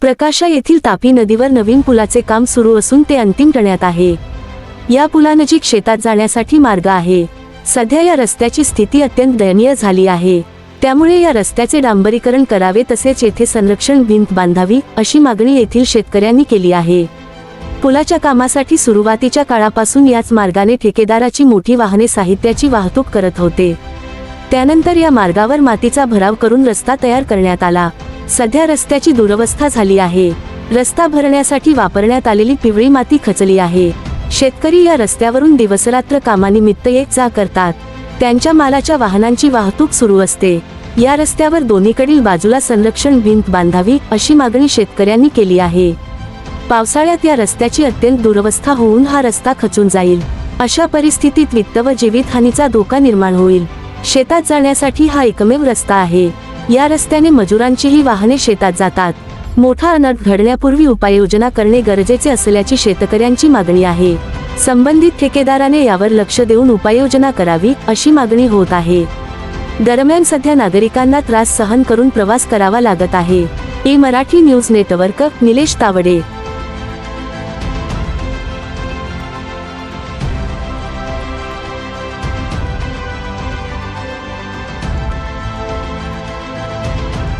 प्रकाशा येथील तापी नदीवर नवीन पुलाचे काम सुरू असून ते अंतिम करण्यात आहे. या पुलानजीक शेतात जाण्यासाठी मार्ग आहे. सध्या या रस्त्याची स्थिती अत्यंत दयनीय झाली आहे. त्यामुळे या रस्त्याचे डांबरीकरण करावे तसेच येथे संरक्षण भिंत बांधावी अशी मागणी येथील शेतकऱ्यांनी केली आहे. पुलाच्या कामासाठी सुरुवातीच्या काळापासून याच मार्गाने ठेकेदाराची मोठी वाहने साहित्याची वाहतूक करत होते. त्यानंतर या मार्गावर मातीचा भराव करून रस्ता तयार करण्यात आला. सध्या रस्त्याची दुरवस्था झाली आहे. रस्ता भरण्यासाठी वापरण्यात आलेली पिवळी माती खचली आहे. शेतकरी या रस्त्यावरून दिवसरात्र कामानिमित्त येत जा करतात. त्यांच्या मालाच्या वाहनांची वाहतूक सुरू असते. या रस्त्यावर दोन्हीकडील बाजूला संरक्षण भिंत बांधावी अशी मागणी शेतकऱ्यांनी केली आहे. पावसाळ्यात या रस्त्याची अत्यंत दुरवस्था होऊन हा रस्ता खचून जाईल. अशा परिस्थितीत वित्त व जीवितहानीचा धोका निर्माण होईल. शेतात जाण्यासाठी हा एकमेव रस्ता आहे. या रस्त्याने मजुरांचीही वाहने शेतात जातात. मोठा अनर्थ घडण्यापूर्वी उपाययोजना करणे गरजेचे असल्याची शेतकऱ्यांची मागणी आहे. संबंधित ठेकेदाराने यावर लक्ष देऊन उपाययोजना करावी अशी मागणी होत आहे. दरम्यान सध्या नागरिकांना त्रास सहन करून प्रवास करावा लागत आहे. A Marathi news network Nilesh Tawde.